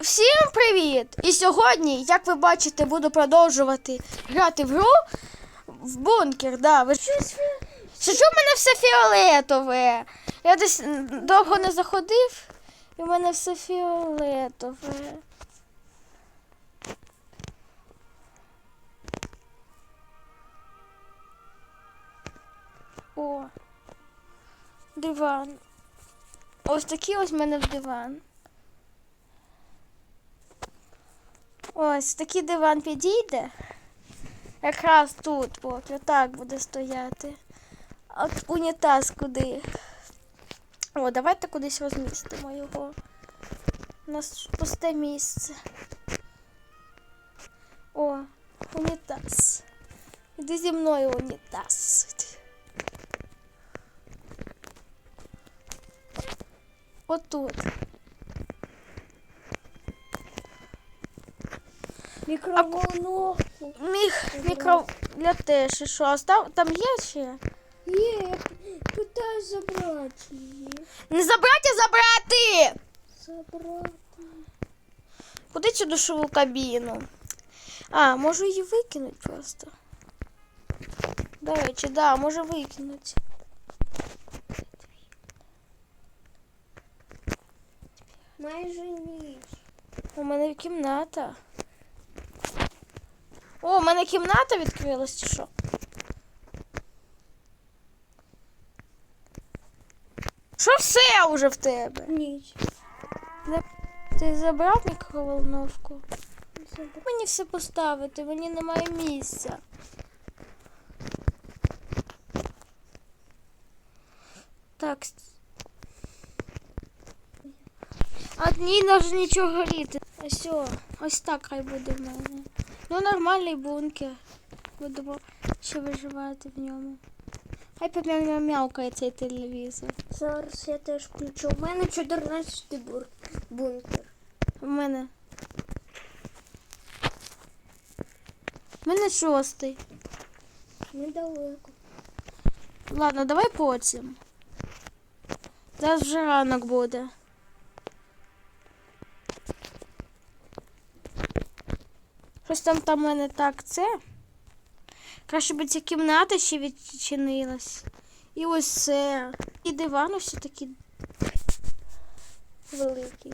Всім привіт! І сьогодні, як ви бачите, буду продовжувати грати в гру в бункер. Да. Ви... Що ж у мене все фіолетове? Я десь довго не заходив, і в мене все фіолетове. О, диван. Ось такий ось в мене в диван. Ось такий диван підійде. Якраз тут, от, отак буде стояти. От унітаз куди. О, давайте кудись розмістимо його. У нас пусте місце. О, унітаз. Іди зі мною унітаз. Отут. Мікроволновку. Міг мікро для теж. І що? А став- там є ще? Є, я питаю забрати її. Не забрати, а забрати! Забрати. Куди цю душову кабіну? А, можу її викинути просто. До речі, да, можу викинути. Майже ніч. У мене кімната. О, у мене кімната відкрилась, чи що? Що все уже в тебе? Ніч. Ти забрав мікроволновку? Забрати. Мені все поставити, мені немає місця. Так. ні, навіть нічого горіти. Ось, ось так хай буде в мене. Ну, нормальний бункер. Будемо ще виживати в ньому. Хай помя мявкає цей телевізор. Зараз я теж включу. У мене 14 бур... бункер. У мене. У мене шостий. Недалеко. Ладно, давай потім. Зараз вже ранок буде. Щось там там в мене так це. Краще би ця кімната ще відчинилась. І ось це. І диван ось такий великий.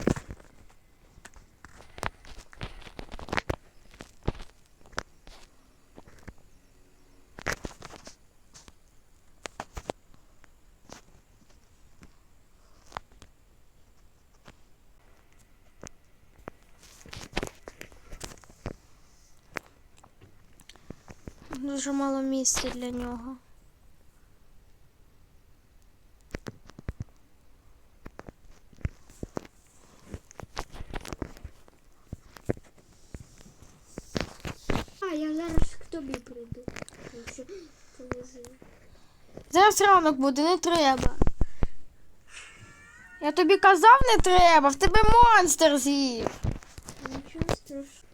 Дуже мало місця для нього. А, я зараз к тобі прийду. Зараз ранок буде, не треба. Я тобі казав, не треба, в тебе монстр з'їв. Нічого страшного.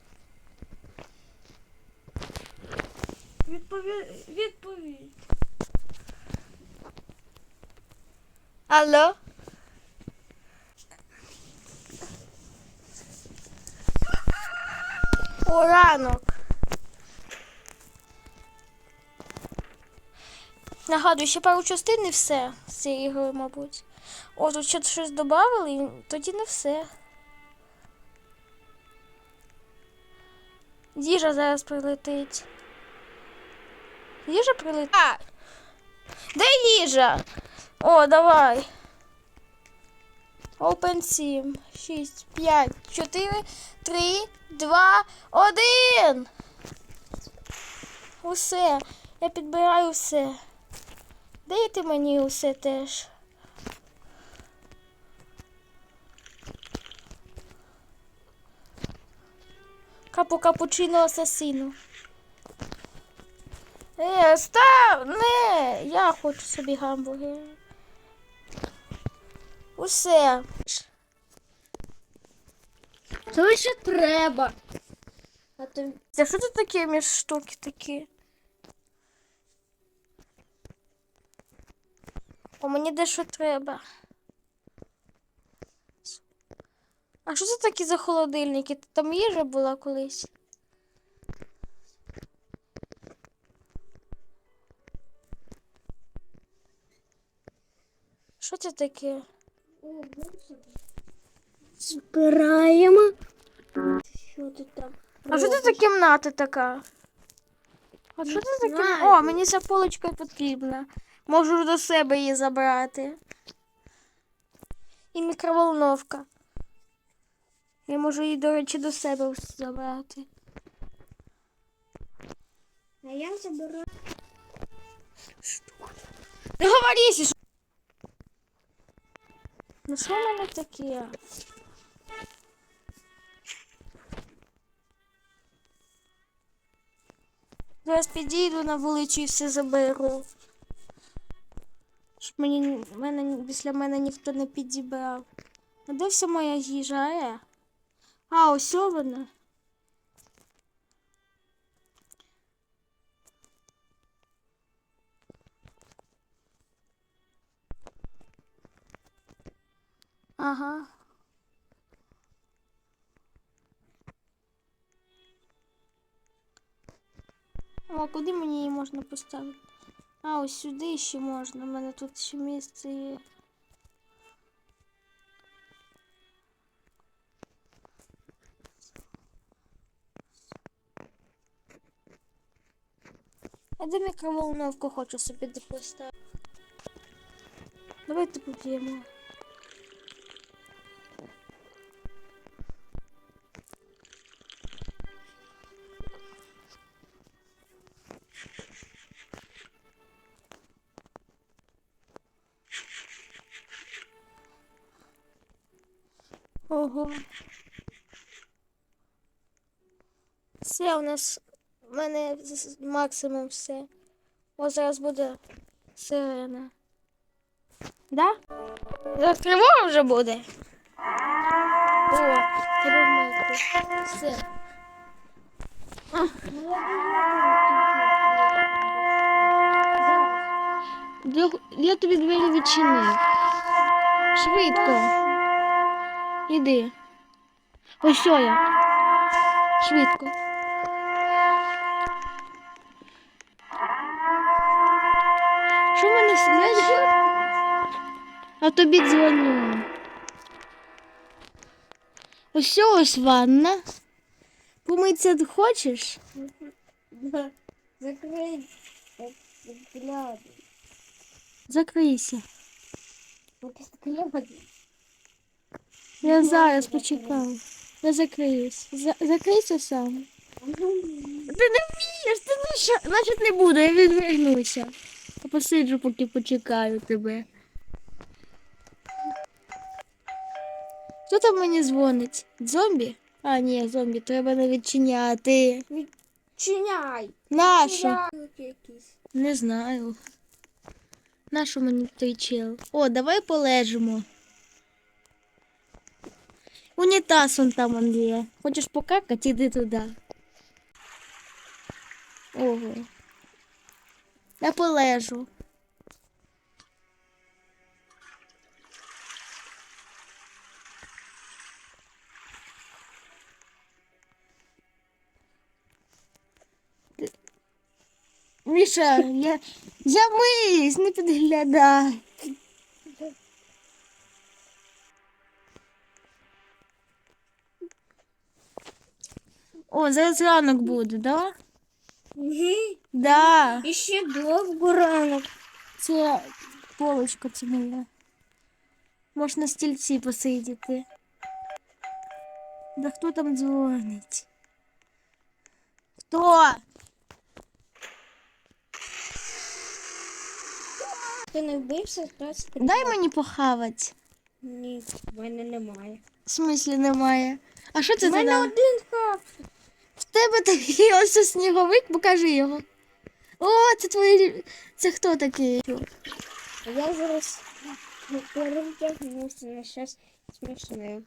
Відповідь. Відповідь. Алло? О. Нагадую, ще пару частин і все з цієї ігри, мабуть. О, тут ще щось додали, і тоді не все. Їжа зараз прилетить. Їжа прилетить. А! Де їжа? О, давай. Open 7, 6, 5, 4, 3, 2, 1. Усе. Я підбираю все. Дайте мені усе теж. Капу капучино асасину. Е, став! Не, я хочу собі гамбургер. Усе. Це ще треба. А ти Це що тут такі між штуки такі? О, мені дещо треба. А що це такі за холодильники? Там їжа була колись. Що це таке? Збираємо. Що ти там? А що це за кімната така? А що це за кімната? О, мені ця полочка потрібна. Можу до себе її забрати. І мікроволновка. Я можу її, до речі, до себе забрати. А я забираю. Договорись! Ну що в мене таке? Зараз підійду на вулицю і все заберу. Щоб мені, мене, після мене ніхто не підібрав. А де вся моя їжа, е? А, ось вона. Ага. О, куди мені її можна поставити? А, ось сюди ще можна. У мене тут ще місце є. А де мікроволновку хочу собі поставити? Давайте поп'ємо. Ого. Все, у нас в мене максимум все. Ось зараз буде сирена. Да? Зараз тривога вже буде. О, вмити. Все. Я тобі двері відчинив. Швидко. Іди. Ось що я. Швидко. Що в мене знаєш? А тобі дзвоню. Ось що ось ванна. Помитися ти хочеш? Закрий. Взгляд. Закрийся. Я зараз почекаю. Я закриюсь. За- закрийся сам. Ти не вмієш, ти не що, значить не буду, я відвернуся. Я посиджу, поки почекаю тебе. Хто там мені дзвонить? Зомбі? А, ні, зомбі, треба не відчиняти. Чиняй. Нащо? якийсь. Не знаю. Нащо мені той чел? О, давай полежимо. Унітаз он там он є. Хочеш покакати, іди туди. Ого. Я полежу. Міша, я, я миюсь, не підглядай. О, зараз ранок буде, да? Угу. Да. І ще довго ранок. Це полочка це моя. Можна на стільці посидіти. Да хто там дзвонить? Хто? Ти не вбився, хтось? Дай мені похавати. Ні, в мене немає. В смислі немає. А що це У мене один хап. В тебе такий ось сніговик, покажи його. О, це твої. Це хто такий? Я зараз перевдягнувся на щось смішне.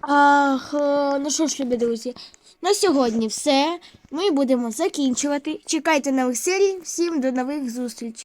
Ах, е, ну що ж, любі друзі, На сьогодні все. Ми будемо закінчувати. Чекайте нових серій. Всім до нових зустрічей.